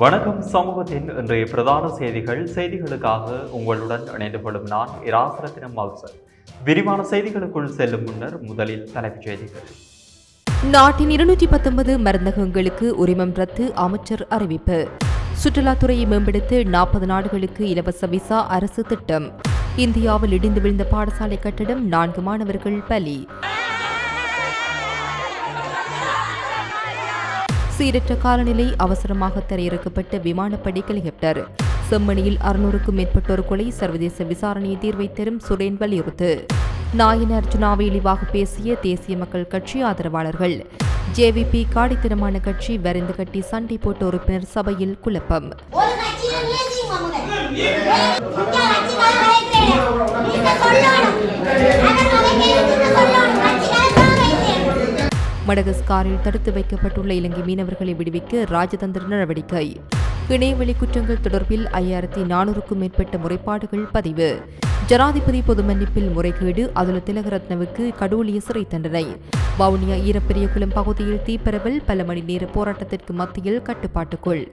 வணக்கம் சமூகத்தின் இன்றைய பிரதான செய்திகள். செய்திகளுக்காக உங்களுடன் இணைந்து கொள்ளும் நான் இராசரத்தினம் மல்சன் விரிவான செய்திகளுக்குள் செல்லும் முன்னர் முதலில் தலைப்புச் செய்திகள். நாட்டின் இருநூற்றி பத்தொன்பது மருந்தகங்களுக்கு உரிமம் ரத்து அமைச்சர் அறிவிப்பு. சுற்றுலாத்துறையை மேம்படுத்த நாற்பது நாடுகளுக்கு இலவச விசா அரசு திட்டம். இந்தியாவில் இடிந்து விழுந்த பாடசாலை கட்டடம் நான்கு மாணவர்கள் பலி. சீரற்ற காலநிலை அவசரமாக தரையிறக்கப்பட்ட விமானப்படை ஹெலிகாப்டர். செம்மணியில் அறுநூறுக்கும் மேற்பட்டோர் கொலை சர்வதேச விசாரணையை தீர்வை தரும் சுரேன் வலியுறுத்து. நாயன அர்ஜுனாவை இழிவாக பேசிய தேசிய மக்கள் கட்சி ஆதரவாளர்கள். ஜேவிபி காடித்தனமான கட்சி வரைந்து கட்டி சண்டை போட்ட உறுப்பினர் சபையில் குழப்பம். மடகஸ்காரில் தடுத்து வைக்கப்பட்டுள்ள இலங்கை மீனவர்களை விடுவிக்க ராஜதந்திர நடவடிக்கை. இணையவெளி குற்றங்கள் தொடர்பில் ஐயாயிரத்தி நானூறுக்கும் மேற்பட்ட முறைப்பாடுகள் பதிவு. ஜனாதிபதி பொது மன்னிப்பில் முறைகேடு அதுல திலகரத்னவுக்கு கடூழிய சிறை தண்டனை. வவுனியா ஈரப்பெரியகுளம் பகுதியில் தீப்பரவல் பல மணி நேர போராட்டத்திற்கு மத்தியில் கட்டுப்பாட்டுக்குள்.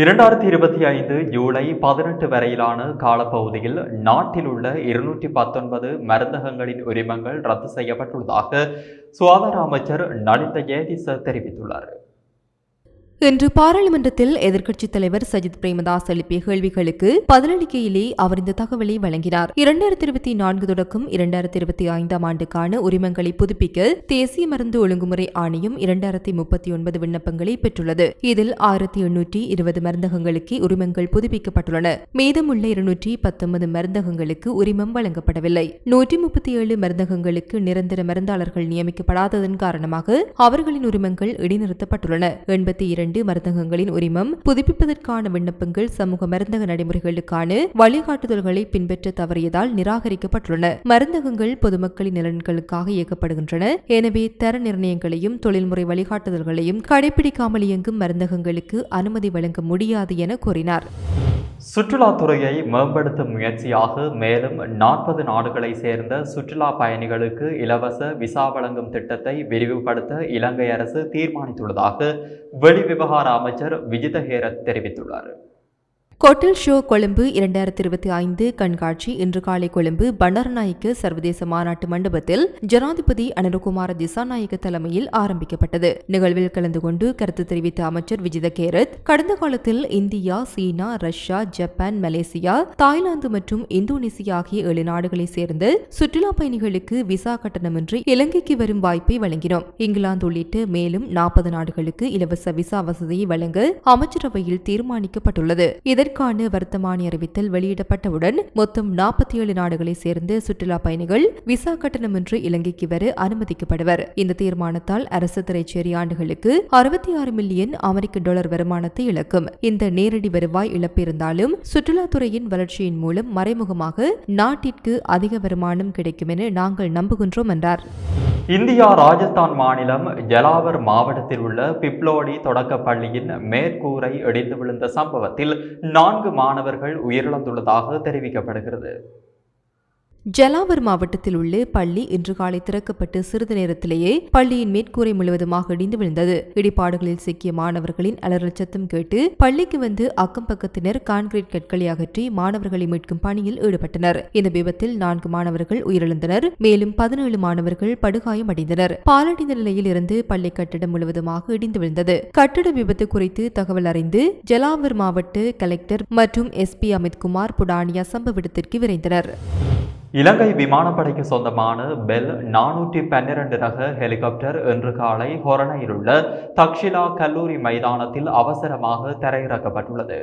இரண்டாயிரத்தி இருபத்தி ஐந்து ஜூலை பதினெட்டு வரையிலான காலப்பகுதியில் நாட்டில் உள்ள இருநூற்றி பத்தொன்பது மருந்தகங்களின் உரிமங்கள் ரத்து செய்யப்பட்டுள்ளதாக சுகாதார அமைச்சர் நலிந்த ஜெயதிச தெரிவித்துள்ளார். இன்று பாராளுமன்றத்தில் எதிர்க்கட்சித் தலைவர் சஜித் பிரேமதாஸ் எழுப்பிய கேள்விகளுக்கு பதிலளிக்கையிலே அவர் இந்த தகவலை வழங்கினார். இரண்டாயிரத்தி இருபத்தி நான்கு தொடக்கம் இரண்டாயிரத்தி இருபத்தி ஐந்தாம் ஆண்டுக்கான உரிமங்களை புதுப்பிக்க தேசிய மருந்து ஒழுங்குமுறை ஆணையம் இரண்டாயிரத்தி முப்பத்தி ஒன்பது விண்ணப்பங்களை பெற்றுள்ளது. இதில் ஆயிரத்தி எண்ணூற்றி இருபது மருந்தகங்களுக்கு உரிமங்கள் புதுப்பிக்கப்பட்டுள்ளன. மீதமுள்ள இருநூற்றி பத்தொன்பது மருந்தகங்களுக்கு உரிமம் வழங்கப்படவில்லை. நூற்றி முப்பத்தி ஏழு மருந்தகங்களுக்கு நிரந்தர மருந்தாளர்கள் நியமிக்கப்படாததன் காரணமாக அவர்களின் உரிமங்கள் இடைநிறுத்தப்பட்டுள்ளன. எண்பத்தி இரண்டு மருந்தகங்களின் உரிமம் புதுப்பிப்பதற்கான விண்ணப்பங்கள் சமூக மருந்தக நடைமுறைகளுக்கான வழிகாட்டுதல்களை பின்பற்ற தவறியதால் நிராகரிக்கப்பட்டுள்ளன. மருந்தகங்கள் பொதுமக்களின் நலன்களுக்காக இயக்கப்படுகின்றன. எனவே தர நிர்ணயங்களையும் தொழில்முறை வழிகாட்டுதல்களையும் கடைபிடிக்காமல் இயங்கும் மருந்தகங்களுக்கு அனுமதி வழங்க முடியாது என கூறினார். சுற்றுலாத்துறையை மேம்படுத்தும் முயற்சியாக மேலும் நாற்பது நாடுகளை சேர்ந்த சுற்றுலா பயணிகளுக்கு இலவச விசா வழங்கும் திட்டத்தை விரிவுபடுத்த இலங்கை அரசு தீர்மானித்துள்ளதாக வெளிவிவகார அமைச்சர் விஜித ஹேரத் தெரிவித்துள்ளார். கொட்டில் ஷோ கொழும்பு இரண்டாயிரத்தி இருபத்தி ஐந்து கண்காட்சி இன்று காலை கொழும்பு பண்டாரநாயக்க சர்வதேச மாநாட்டு மண்டபத்தில் ஜனாதிபதி அனுரகுமார திசாநாயக்க தலைமையில் ஆரம்பிக்கப்பட்டது. நிகழ்வில் கலந்து கொண்டு கருத்து தெரிவித்த அமைச்சர் விஜித கேரத் கடந்த காலத்தில் India China Russia Japan Malaysia Thailand மற்றும் இந்தோனேசியா ஆகிய ஏழு நாடுகளைச் சேர்ந்த சுற்றுலா பயணிகளுக்கு விசா கட்டணமின்றி இலங்கைக்கு வரும் வாய்ப்பை வழங்கினோம். இங்கிலாந்து உள்ளிட்ட மேலும் நாற்பது நாடுகளுக்கு இலவச விசா வசதியை வழங்க அமைச்சரவையில் தீர்மானிக்கப்பட்டுள்ளது. இதன் இதற்கான வர்த்தமானி அறிவித்தல் வெளியிடப்பட்டவுடன் மொத்தம் நாற்பத்தி ஏழு நாடுகளை சேர்ந்த சுற்றுலா பயணிகள் விசா கட்டணமின்றி இலங்கைக்கு வர அனுமதிக்கப்படுவர். இந்த தீர்மானத்தால் அரசு திரைச்சேரி ஆண்டுகளுக்கு அறுபத்தி ஆறு மில்லியன் அமெரிக்க டாலர் வருமானத்தை இழக்கும். இந்த நேரடி வருவாய் இழப்பு இருந்தாலும் சுற்றுலாத்துறையின் வளர்ச்சியின் மூலம் மறைமுகமாக நாட்டிற்கு அதிக வருமானம் கிடைக்கும் என நாங்கள் நம்புகின்றோம் என்றார். இந்தியா ராஜஸ்தான் மாநிலம் ஜலாவர் மாவட்டத்தில் உள்ள பிப்லோடி தொடக்கப் பள்ளியின் மேற்கூரை இடிந்து விழுந்த சம்பவத்தில் நான்கு மாணவர்கள் உயிரிழந்துள்ளதாக தெரிவிக்கப்படுகிறது. ஜலாவர் மாவட்டத்தில் உள்ள பள்ளி இன்று காலை திறக்கப்பட்டு சிறிது நேரத்திலேயே பள்ளியின் மேற்கூரை முழுவதுமாக இடிந்து விழுந்தது. இடிபாடுகளில் சிக்கிய மாணவர்களின் அலறல் சத்தம் கேட்டு பள்ளிக்கு வந்து அக்கம் பக்கத்தினர் கான்கிரீட் கற்களை அகற்றி மாணவர்களை மீட்கும் பணியில் ஈடுபட்டனர். இந்த விபத்தில் நான்கு மாணவர்கள் உயிரிழந்தனர். மேலும் பதினேழு மாணவர்கள் படுகாயம் அடைந்தனர். பாலடைந்த நிலையில் இருந்து பள்ளி கட்டிடம் முழுவதுமாக இடிந்து விழுந்தது. கட்டிட விபத்து குறித்து தகவல் அறிந்து ஜலாவர் மாவட்ட கலெக்டர் மற்றும் எஸ்பி அமித்குமார் புடானியா சம்பவ இடத்திற்கு விரைந்தனர். இலங்கை விமானப்படைக்கு சொந்தமான பெல் நானூற்றி பன்னிரண்டு ரக ஹெலிகாப்டர் இன்று காலை ஹொரணையில் உள்ள தக்ஷிலா கல்லூரி மைதானத்தில் அவசரமாக தரையிறக்கப்பட்டுள்ளது.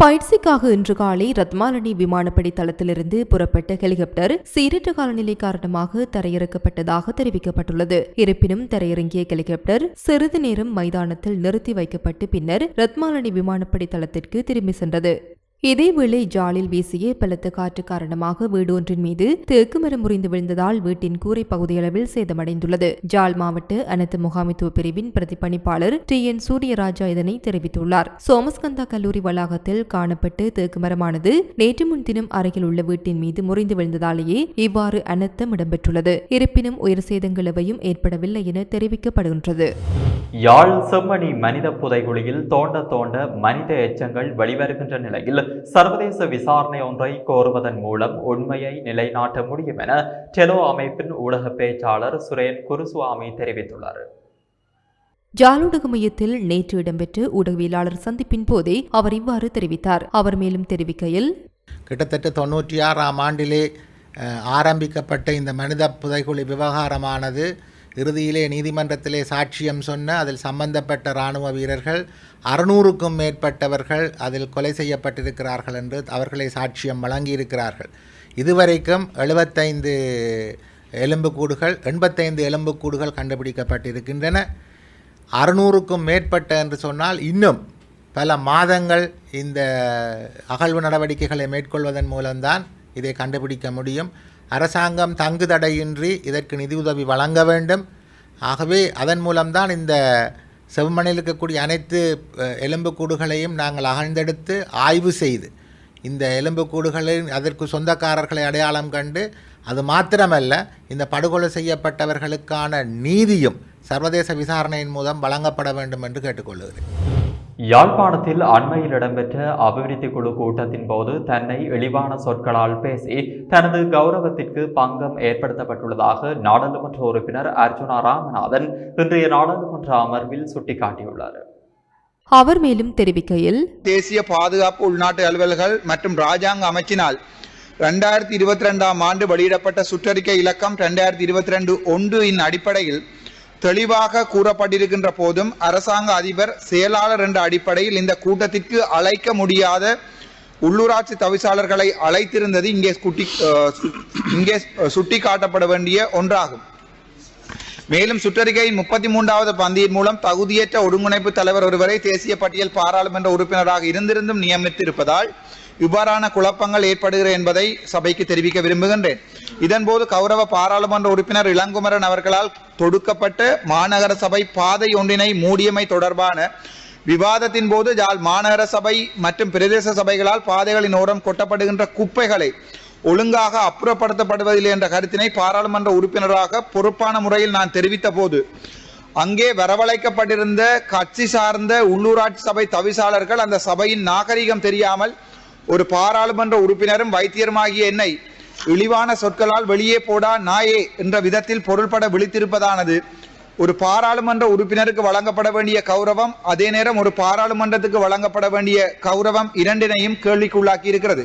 பயிற்சிக்காக இன்று காலை ரத்மாலனி விமானப்படை தளத்திலிருந்து புறப்பட்ட ஹெலிகாப்டர் சீரற்ற காலநிலை காரணமாக தரையிறக்கப்பட்டதாக தெரிவிக்கப்பட்டுள்ளது. இருப்பினும் தரையிறங்கிய ஹெலிகாப்டர் சிறிது நேரம் மைதானத்தில் நிறுத்தி வைக்கப்பட்டு பின்னர் ரத்மாலனி விமானப்படை தளத்திற்கு திரும்பி சென்றது. இதேவேளை ஜாலில் வீசிய பலத்த காற்று காரணமாக வீடு ஒன்றின் மீது தேக்கு மரம் முறிந்து விழுந்ததால் வீட்டின் கூரை பகுதியளவில் சேதமடைந்துள்ளது. ஜால் மாவட்ட அனைத்து முகாமைத்துவ பிரிவின் பிரதிப்பணிப்பாளர் டி. என். சூரியராஜா இதனை தெரிவித்துள்ளார். சோமஸ்கந்தா கல்லூரி வளாகத்தில் காணப்பட்டு தேக்கு மரமானது நேற்று முன்தினம் அருகில் உள்ள வீட்டின் மீது முறிந்து விழுந்ததாலேயே இவ்வாறு அனர்த்தம் இடம்பெற்றுள்ளது. இருப்பினும் உயிர் சேதங்கள் எவையும் ஏற்படவில்லை என தெரிவிக்கப்படுகின்றது. யாழ் செம்மணி மனித புதைகுழியில் தோண்ட தோண்ட மனித எச்சங்கள் வெளிவருகின்ற நிலையில் சர்வதேச விசாரணை ஒன்றை கோருவதன் மூலம் உண்மையை நிலைநாட்ட முடியும் என டெலோ அமைப்பின் ஊடக பேச்சாளர் சுரேன் குருசுவாமி தெரிவித்துள்ளார். ஜாலூடக மையத்தில் நேற்று இடம்பெற்ற ஊடகவியலாளர் சந்திப்பின் போதே அவர் இவ்வாறு தெரிவித்தார். அவர் மேலும் தெரிவிக்கையில் கிட்டத்தட்ட தொண்ணூற்றி ஆறாம் ஆண்டிலே ஆரம்பிக்கப்பட்ட இந்த மனித புதைகுழி விவகாரமானது இறுதியிலே நீதிமன்றத்திலே சாட்சியம் சொன்ன அதில் சம்பந்தப்பட்ட இராணுவ வீரர்கள் அறுநூறுக்கும் மேற்பட்டவர்கள் அதில் கொலை செய்யப்பட்டிருக்கிறார்கள் என்று அவர்களை சாட்சியம் வழங்கியிருக்கிறார்கள். இதுவரைக்கும் எழுபத்தைந்து எலும்புக்கூடுகள் எண்பத்தைந்து எலும்புக்கூடுகள் கண்டுபிடிக்கப்பட்டிருக்கின்றன. அறுநூறுக்கும் மேற்பட்ட என்று சொன்னால் இன்னும் பல மாதங்கள் இந்த அகழ்வு நடவடிக்கைகளை மேற்கொள்வதன் மூலம்தான் இதை கண்டுபிடிக்க முடியும். அரசாங்கம் தங்கு தடையின்றி இதற்கு நிதியுதவி வழங்க வேண்டும். ஆகவே அதன் மூலம்தான் இந்த செவ்வமணியில் இருக்கக்கூடிய அனைத்து எலும்புக்கூடுகளையும் நாங்கள் அகழ்ந்தெடுத்து ஆய்வு செய்து இந்த எலும்புக்கூடுகளின் அதற்கு சொந்தக்காரர்களை அடையாளம் கண்டு அது மாத்திரமல்ல இந்த படுகொலை செய்யப்பட்டவர்களுக்கான நீதியும் சர்வதேச விசாரணையின் மூலம் வழங்கப்பட வேண்டும் என்று கேட்டுக்கொள்கிறேன். யாழ்ப்பாணத்தில் அண்மையில் இடம்பெற்ற அபிவிருத்தி குழு கூட்டத்தின் போது தன்னை இழிவான சொற்களால் பேசி தனது கௌரவத்திற்கு பங்கம் ஏற்படுத்தப்பட்டுள்ளதாக நாடாளுமன்ற உறுப்பினர் அர்ஜுனா ராமநாதன் இன்றைய நாடாளுமன்ற அமர்வில் சுட்டிக்காட்டியுள்ளார். அவர் மேலும் தெரிவிக்கையில் தேசிய பாதுகாப்பு உள்நாட்டு அலுவல்கள் மற்றும் ராஜாங்க அமைச்சினால் ரெண்டாயிரத்தி இருபத்தி ரெண்டாம் ஆண்டு வெளியிடப்பட்ட சுற்றறிக்கை இலக்கம் ரெண்டாயிரத்தி இருபத்தி ரெண்டு ஒன்று இன் அடிப்படையில் தெளிவாக கூறப்பட்டிருக்கின்ற போதும் அரசாங்க அதிபர் செயலாளர் என்ற அடிப்படையில் இந்த கூட்டத்திற்கு அழைக்க முடியாத உள்ளூராட்சி தவிசாளர்களை அழைத்திருந்தது இங்கே குட்டி அஹ், இங்கே சுட்டிக்காட்டப்பட வேண்டிய ஒன்றாகும். மேலும் சுற்றறிக்கையின் முப்பத்தி மூன்றாவது பந்தியின் மூலம் தகுதியற்ற ஒருங்கிணைப்பு தலைவர் ஒருவரை தேசிய பட்டியல் பாராளுமன்ற உறுப்பினராக இருந்திருந்தும் நியமித்திருப்பதால் இவ்வாறான குழப்பங்கள் ஏற்படுகிற என்பதை சபைக்கு தெரிவிக்க விரும்புகின்றேன். இதன்போது கௌரவ பாராளுமன்ற உறுப்பினர் இளங்குமரன் அவர்களால் தொடுக்கப்பட்ட மாநகர சபை பாதை ஒன்றினை மூடியமை தொடர்பான விவாதத்தின் போது ஜாழ் மாநகர சபை மற்றும் பிரதேச சபைகளால் பாதைகளின் ஓரம் கொட்டப்படுகின்ற குப்பைகளை ஒழுங்காக அப்புறப்படுத்தப்படுவதில்லை என்ற கருத்தினை பாராளுமன்ற உறுப்பினராக பொறுப்பான முறையில் நான் தெரிவித்த போது அங்கே வரவழைக்கப்பட்டிருந்த கட்சி சார்ந்த உள்ளூராட்சி சபை தவிசாளர்கள் அந்த சபையின் நாகரிகம் தெரியாமல் ஒரு பாராளுமன்ற உறுப்பினரும் வைத்தியருமாகிய என்னை இழிவான சொற்களால் வெளியே போடா நாயே என்ற விதத்தில் பொருள்பட விழித்திருப்பதானது. ஒரு பாராளுமன்ற உறுப்பினருக்கு வழங்கப்பட வேண்டிய கௌரவம் அதே நேரம் ஒரு பாராளுமன்றத்துக்கு வழங்கப்பட வேண்டிய கௌரவம் இரண்டினையும் கேள்விக்குள்ளாக்கி இருக்கிறது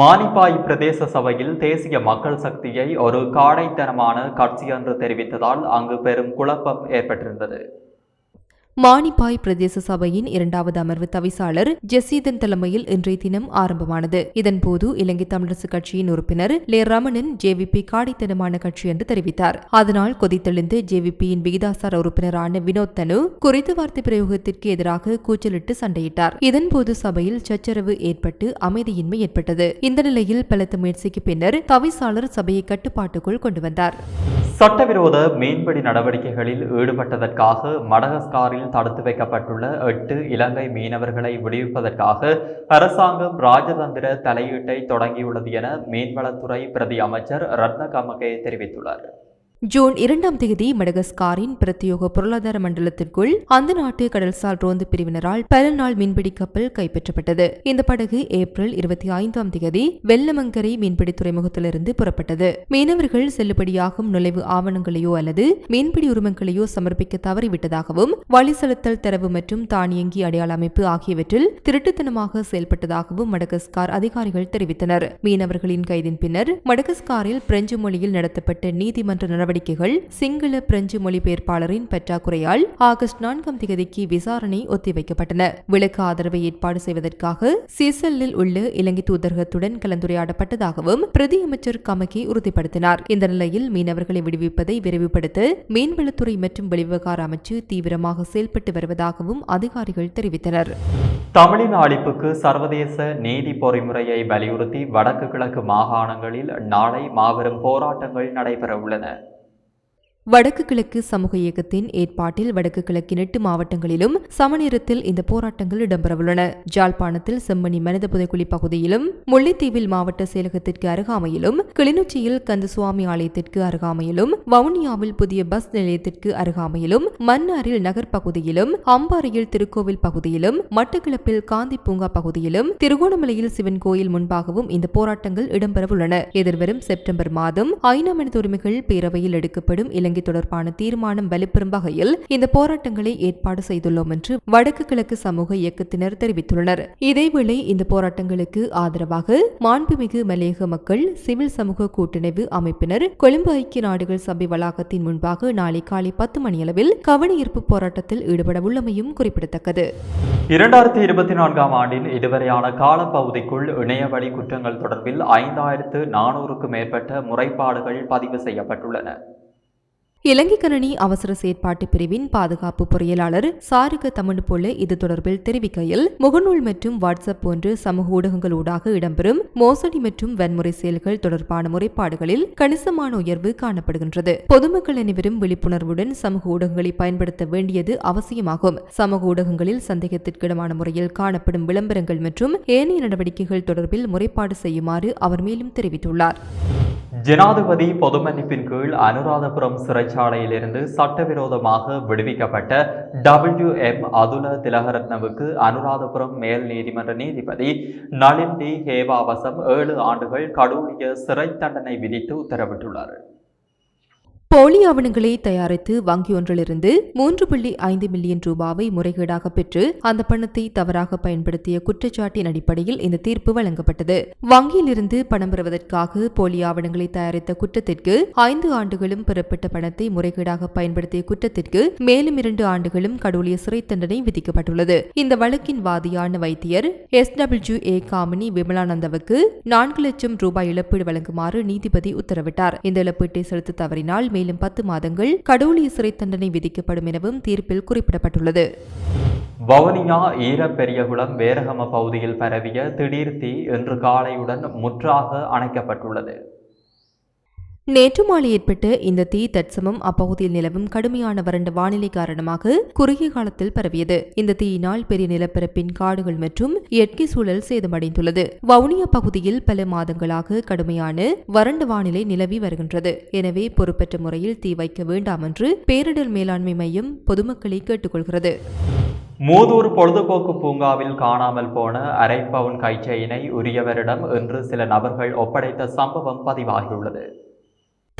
மானிப்பாய் பிரதேச சபையில் தேசிய மக்கள் சக்தியை ஒரு காடைத்தனமான கட்சி என்று தெரிவித்ததால் அங்கு பெரும் குழப்பம் ஏற்பட்டிருந்தது. மானிப்பாய் பிரதேச சபையின் இரண்டாவது அமர்வு தவிசாளர் ஜெசீதன் தலைமையில் இன்றைய தினம் ஆரம்பமானது. இதன்போது இலங்கை தமிழரசு கட்சியின் உறுப்பினர் லே ரமணன் ஜேவிபி காடித்தனமான கட்சி என்று தெரிவித்தார். அதனால் கொதித்தெழுந்து ஜேவிபியின் விகிதாசார உறுப்பினரான வினோத் தனு குறித்த வார்த்தை பிரயோகத்திற்கு எதிராக கூச்சலிட்டு சண்டையிட்டார். இதன்போது சபையில் சச்சரவு ஏற்பட்டு அமைதியின்மை ஏற்பட்டது. இந்த நிலையில் பலத்த முயற்சிக்கு பின்னர் தவிசாளர் சபையை கட்டுப்பாட்டுக்குள் கொண்டு வந்தார். சட்டவிரோத மீன்பிடி நடவடிக்கைகளில் ஈடுபட்டதற்காக மடகஸ்காரில் தடுத்து வைக்கப்பட்டுள்ள எட்டு இலங்கை மீனவர்களை விடுவிப்பதற்காக அரசாங்கம் ராஜதந்திர தலையீட்டை தொடங்கியுள்ளது என மீன்வளத்துறை பிரதி அமைச்சர் ரத்ன கமகே தெரிவித்துள்ளார். ஜூன் இரண்டாம் தேதி மடகஸ்காரின் பிரத்யோக பொருளாதார மண்டலத்திற்குள் அந்த நாட்டு கடல்சார் ரோந்து பிரிவினரால் பல நாள் மீன்பிடி கப்பல் கைப்பற்றப்பட்டது. இந்த படகு ஏப்ரல் இருபத்தி ஐந்தாம் தேதி வெள்ளமங்கரை மீன்பிடி துறைமுகத்திலிருந்து புறப்பட்டது. மீனவர்கள் செல்லுபடியாகும் நுழைவு ஆவணங்களையோ அல்லது மீன்பிடி உரிமங்களையோ சமர்ப்பிக்க தவறிவிட்டதாகவும் வழி செலுத்தல் தரவு மற்றும் தானியங்கி அடையாள அமைப்பு ஆகியவற்றில் திருட்டுத்தனமாக செயல்பட்டதாகவும் மடகஸ்கார் அதிகாரிகள் தெரிவித்தனர். மீனவர்களின் கைதின் பின்னர் மடகஸ்காரில் பிரெஞ்சு மொழியில் நடத்தப்பட்ட நீதிமன்ற நடவடிக்கைகள் சிங்கள பிரெஞ்சு மொழிபெயர்ப்பாளரின் பற்றாக்குறையால் ஆகஸ்ட் நான்காம் தேதிக்கு விசாரணை ஒத்திவைக்கப்பட்டன. விளக்கு ஆதரவை ஏற்பாடு செய்வதற்காக சீசல்லில் உள்ள இலங்கை தூதரகத்துடன் கலந்துரையாடப்பட்டதாகவும் பிரதியமைச்சர் கமகி உறுதிப்படுத்தினார். இந்த நிலையில் மீனவர்களை விடுவிப்பதை விரைவுபடுத்த மீன்வளத்துறை மற்றும் வெளிவிவகார அமைச்சு தீவிரமாக செயல்பட்டு வருவதாகவும் அதிகாரிகள் தெரிவித்தனர். தமிழின் அழிப்புக்கு சர்வதேச நீதி பொறிமுறையை வலியுறுத்தி வடக்கு கிழக்கு மாகாணங்களில் நாளை மாபெரும் போராட்டங்கள் நடைபெற உள்ளன வடக்கு கிழக்கு சமூக இயக்கத்தின் ஏற்பாட்டில் வடக்கு கிழக்கின் எட்டு மாவட்டங்களிலும் சமநேரத்தில் இந்த போராட்டங்கள் இடம்பெறவுள்ளன. ஜாழ்ப்பாணத்தில் செம்மணி மனித புதைக்குழி பகுதியிலும் முல்லைத்தீவில் மாவட்ட செயலகத்திற்கு அருகாமையிலும் கிளிநொச்சியில் கந்தசுவாமி ஆலயத்திற்கு அருகாமையிலும் வவுனியாவில் புதிய பஸ் நிலையத்திற்கு அருகாமையிலும் மன்னாரில் நகர் பகுதியிலும் அம்பாறையில் திருக்கோவில் பகுதியிலும் மட்டக்கிழப்பில் காந்தி பூங்கா பகுதியிலும் திருகோணமலையில் சிவன் கோயில் முன்பாகவும் இந்த போராட்டங்கள் இடம்பெறவுள்ளன. எதிர்வரும் செப்டம்பர் மாதம் ஐநா மனித உரிமைகள் பேரவையில் எடுக்கப்படும் இலங்கை வழங்கி தொடர்பான தீர்மானம் வலுப்பெறும் வகையில் இந்த போராட்டங்களை ஏற்பாடு செய்துள்ளோம் என்று வடக்கு கிழக்கு சமூக இயக்கத்தினர் தெரிவித்துள்ளனர். இதேவேளை இந்த போராட்டங்களுக்கு ஆதரவாக மாண்புமிகு மலையக மக்கள் சிவில் சமூக கூட்டணிவு அமைப்பினர் கொழும்பு ஐக்கிய நாடுகள் சபை வளாகத்தின் முன்பாக நாளை காலை பத்து மணியளவில் கவனஈர்ப்பு போராட்டத்தில் ஈடுபட உள்ளமையும் குறிப்பிடத்தக்கது. இரண்டாயிரத்தி இருபத்தி நான்காம் ஆண்டின் இதுவரையான காலப்பகுதிக்குள் இணையவழி குற்றங்கள் தொடர்பில் ஐந்தாயிரத்து நானூறுக்கும் மேற்பட்ட முறைப்பாடுகள் பதிவு செய்யப்பட்டுள்ளன. இலங்கை கணனி அவசர செயற்பாட்டு பிரிவின் பாதுகாப்பு பொறியியலாளர் சாருக தமிழ் போல இது தொடர்பில் தெரிவிக்கையில் முகநூல் மற்றும் வாட்ஸ்அப் போன்ற சமூக ஊடகங்களூடாக இடம்பெறும் மோசடி மற்றும் வன்முறை செயல்கள் தொடர்பான முறைப்பாடுகளில் கணிசமான உயர்வு காணப்படுகின்றது. பொதுமக்கள் அனைவரும் விழிப்புணர்வுடன் சமூக ஊடகங்களை பயன்படுத்த வேண்டியது அவசியமாகும். சமூக ஊடகங்களில் சந்தேகத்திற்கிடமான முறையில் காணப்படும் விளம்பரங்கள் மற்றும் ஏனைய நடவடிக்கைகள் தொடர்பில் முறைப்பாடு செய்யுமாறு அவர் மேலும் தெரிவித்துள்ளார். ஜனாதிபதி பொதுமன்னிப்பின் கீழ் அனுராதபுரம் சிறைச்சாலையிலிருந்து சட்டவிரோதமாக விடுவிக்கப்பட்ட டபிள்யூ எம் அதுல திலகரத்னவுக்கு அனுராதபுரம் மேல் நீதிமன்ற நீதிபதி நளின் டி ஹேவாவசம் ஏழு ஆண்டுகள் கடூழிய சிறை தண்டனை விதித்து உத்தரவிட்டுள்ளார். போலி ஆவணங்களை தயாரித்து வங்கியொன்றிலிருந்து மூன்று புள்ளி ஐந்து மில்லியன் ரூபாவை முறைகேடாக பெற்று அந்த பணத்தை தவறாக பயன்படுத்திய குற்றச்சாட்டின் அடிப்படையில் இந்த தீர்ப்பு வழங்கப்பட்டது. வங்கியிலிருந்து பணம் பெறுவதற்காக போலி ஆவணங்களை தயாரித்த குற்றத்திற்கு ஐந்து ஆண்டுகளும் பெறப்பட்ட பணத்தை முறைகேடாக பயன்படுத்திய குற்றத்திற்கு மேலும் இரண்டு ஆண்டுகளும் கடூழிய சிறை தண்டனை விதிக்கப்பட்டுள்ளது. இந்த வழக்கின் வாதியான வைத்தியர் எஸ் டபிள்யூ ஏ காமினி விமலானந்தவுக்கு நான்கு லட்சம் ரூபாய் இழப்பீடு வழங்குமாறு நீதிபதி உத்தரவிட்டார். இந்த இழப்பீட்டை செலுத்த தவறினால் மேலும் பத்து மாதங்கள் கடூழிய சிறை தண்டனை விதிக்கப்படும் எனவும் தீர்ப்பில் குறிப்பிடப்பட்டுள்ளது. வவுனியா ஈரப்பெரியகுளம் வேரகம பகுதியில் பரவிய திடீர் தீ இன்று காலையுடன் முற்றாக அணைக்கப்பட்டுள்ளது. நேற்று மாலை ஏற்பட்ட இந்த தீ தற்சமம் அப்பகுதியில் நிலவும் கடுமையான வறண்ட வானிலை காரணமாக குறுகிய காலத்தில் பரவியது. இந்த தீயினால் பெரிய நிலப்பரப்பின் காடுகள் மற்றும் இயற்கை சூழல் சேதமடைந்துள்ளது. வவுனியா பகுதியில் பல மாதங்களாக கடுமையான வறண்ட வானிலை நிலவி வருகின்றது. எனவே பொறுப்பற்ற முறையில் தீ வைக்க வேண்டாம் என்று பேரிடர் மேலாண்மை மையம் பொதுமக்களை கேட்டுக்கொள்கிறது. மூதூர் பொழுதுபோக்கு பூங்காவில் காணாமல் போன அரை பவுன் கைச்செயினை உரியவரிடம் இன்று சில நபர்கள் ஒப்படைத்த சம்பவம் பதிவாகியுள்ளது.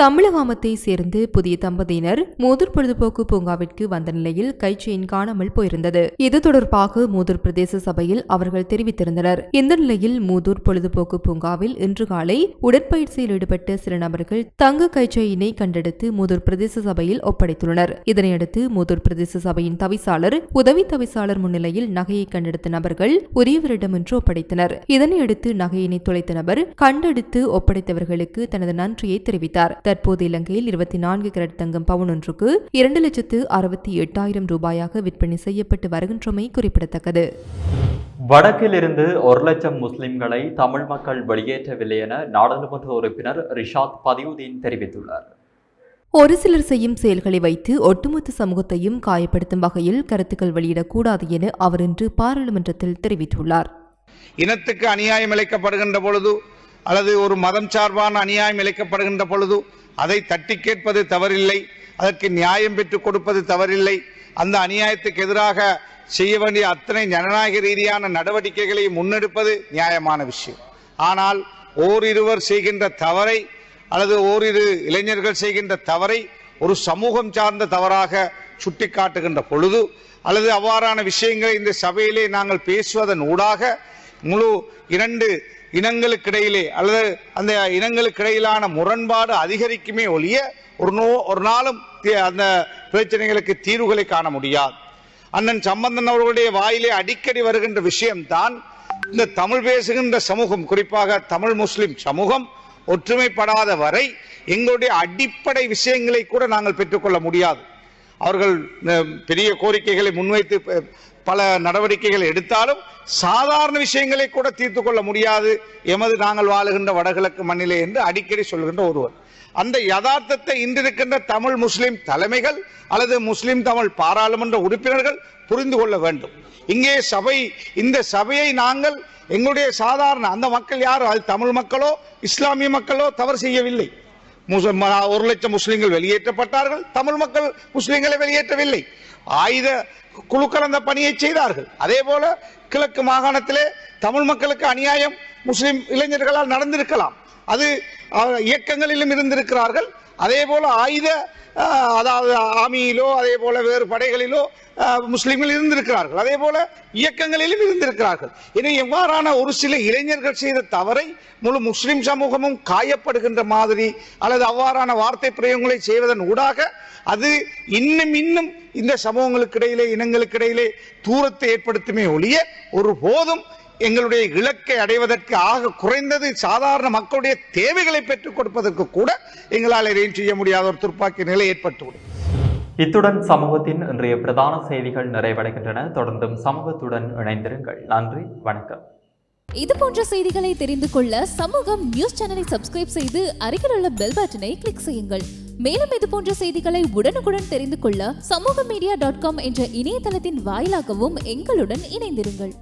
தமிழகாமத்தை சேர்ந்து புதிய தம்பதியினர் மூதூர் பொழுதுபோக்கு பூங்காவிற்கு வந்த நிலையில் கைச்செயின் காணாமல் போயிருந்தது. இது தொடர்பாக மூதூர் பிரதேச சபையில் அவர்கள் தெரிவித்திருந்தனர். இந்த நிலையில் மூதூர் பொழுதுபோக்கு பூங்காவில் இன்று காலை உடற்பயிற்சியில் ஈடுபட்ட சில நபர்கள் தங்க கைச்செயினை கண்டெடுத்து மூதூர் பிரதேச சபையில் ஒப்படைத்துள்ளனர். இதனையடுத்து மூதூர் பிரதேச சபையின் தவிசாளர் உதவி தவிசாளர் முன்னிலையில் நகையை கண்டெடுத்த நபர்கள் உரியவரிடமின்று ஒப்படைத்தனர். இதனையடுத்து நகையினை தொலைத்த நபர் கண்டெடுத்து ஒப்படைத்தவர்களுக்கு தனது நன்றியை தெரிவித்தார். தற்போது இலங்கையில் இருபத்தி நான்கு கேரட் தங்கம் பவுன் ஒன்றுக்கு இரண்டு லட்சத்து அறுபத்தி எட்டாயிரம் ரூபாயாக விற்பனை செய்யப்பட்டு வருகின்றமை குறிப்பிடத்தக்கது. வடக்கிலிருந்து ஒரு லட்சம் முஸ்லிம்களை தமிழ் மக்கள் வெளியேற்றவில்லை என நாடாளுமன்ற உறுப்பினர் ரிஷாத் பதியுதீன் தெரிவித்துள்ளார். ஒரு சிலர் செய்யும் செயல்களை வைத்து ஒட்டுமொத்த சமூகத்தையும் காயப்படுத்தும் வகையில் கருத்துக்கள் வெளியிடக்கூடாது என அவர் இன்று பாராளுமன்றத்தில் தெரிவித்துள்ளார். இனத்துக்கு அநியாயம் இழைக்கப்படுகின்ற பொழுது அல்லது ஒரு மதம் சார்பான அநியாயம் இழைக்கப்படுகின்ற பொழுது அதை தட்டி கேட்பது தவறில்லை அதற்கு நியாயம் பெற்றுக் கொடுப்பது தவறில்லை. அந்த அநியாயத்துக்கு எதிராக செய்ய வேண்டிய அத்தனை ஜனநாயக ரீதியான நடவடிக்கைகளை முன்னெடுப்பது நியாயமான விஷயம். ஆனால் ஓரிருவர் செய்கின்ற தவறை அல்லது ஓரிரு இளைஞர்கள் செய்கின்ற தவறை ஒரு சமூகம் சார்ந்த தவறாக சுட்டிக்காட்டுகின்ற பொழுது அல்லது அவ்வாறான விஷயங்களை இந்த சபையிலே நாங்கள் பேசுவதன் ஊடாக முழு இரண்டு இனங்களுக்கிடையிலே அல்லது அந்த இனங்களுக்கிடையிலான முரண்பாடு அதிகரிக்குமே ஒழிய ஒரு நோ ஒரு நாளும் அந்த பிரச்சனைகளுக்கு தீர்வுகளை காண முடியாது. அண்ணன் சம்பந்தன் அவர்களுடைய வாயிலே அடிக்கடி வருகின்ற விஷயம்தான் இந்த தமிழ் பேசுகின்ற சமூகம் குறிப்பாக தமிழ் முஸ்லிம் சமூகம் ஒற்றுமைப்படாத வரை எங்களுடைய அடிப்படை விஷயங்களை கூட நாங்கள் பெற்றுக்கொள்ள முடியாது. அவர்கள் பெரிய கோரிக்கைகளை முன்வைத்து பல நடவடிக்கைகள் எடுத்தாலும் சாதாரண விஷயங்களை கூட தீர்த்து கொள்ள முடியாது. எமது நாங்கள் வாழுகின்ற வடகிழக்கு மண்ணிலே என்று அடிக்கடி சொல்கின்ற ஒருவர். அந்த யதார்த்தத்தை இன்றிருக்கின்ற தமிழ் முஸ்லிம் தலைமைகள் அல்லது முஸ்லிம் தமிழ் பாராளுமன்ற உறுப்பினர்கள் புரிந்து கொள்ள வேண்டும். இங்கே சபை இந்த சபையை நாங்கள் எங்களுடைய சாதாரண அந்த மக்கள் யார்? அது தமிழ் மக்களோ இஸ்லாமிய மக்களோ தவறு செய்யவில்லை. ஒரு லட்சம் முஸ்லிம்கள் வெளியேற்றப்பட்டார்கள். தமிழ் மக்கள் முஸ்லிம்களை வெளியேற்றவில்லை. ஆயுத குழுக்கள் அந்த பணியை செய்தார்கள். அதே போல கிழக்கு மாகாணத்திலே தமிழ் மக்களுக்கு அநியாயம் முஸ்லிம் இளைஞர்களால் நடந்திருக்கலாம். அது இயக்கங்களிலும் இருந்திருக்கிறார்கள். அதே போல் ஆயுத அதாவது ஆமியிலோ அதே போல வேறு படைகளிலோ முஸ்லீம்கள் இருந்திருக்கிறார்கள். அதே போல இயக்கங்களிலும் இருந்திருக்கிறார்கள். இனி எவ்வாறான ஒரு சில இளைஞர்கள் செய்த தவறை முழு முஸ்லிம் சமூகமும் காயப்படுகின்ற மாதிரி அல்லது அவ்வாறான வார்த்தை பிரயோகங்களை செய்வதன் ஊடாக அது இன்னும் இன்னும் இந்த சமூகங்களுக்கு இடையிலே இனங்களுக்கு இடையிலே தூரத்தை ஏற்படுத்துமே ஒழிய ஒரு போதும் எங்களுடைய இலக்கை அடைவதற்கு ஆக குறைந்தது சாதாரண மக்களுடைய தேவைகளை பெற்றுக் கொடுப்பதற்கு கூட எங்களால் எதையும் செய்ய முடியாத ஒரு துப்பாக்கி நிலை ஏற்பட்டுவிடும். இத்துடன் சமூகத்தின் இன்றைய பிரதான செய்திகள் நிறைவடைகின்றன. தொடர்ந்தும் சமூகத்துடன் இணைந்திருங்கள். நன்றி வணக்கம். இது போன்ற செய்திகளை தெரிந்து கொள்ள சமூகம் நியூஸ் சேனலை சப்ஸ்கிரைப் செய்து அருகில் உள்ள பெல் பட்டனை கிளிக் செய்யுங்கள். மேலும் இது போன்ற செய்திகளை உடனுக்குடன் தெரிந்து கொள்ள சமூக மீடியா டாட் காம் என்ற இணையதளத்தின் வாயிலாகவும் எங்களுடன் இணைந்திருங்கள்.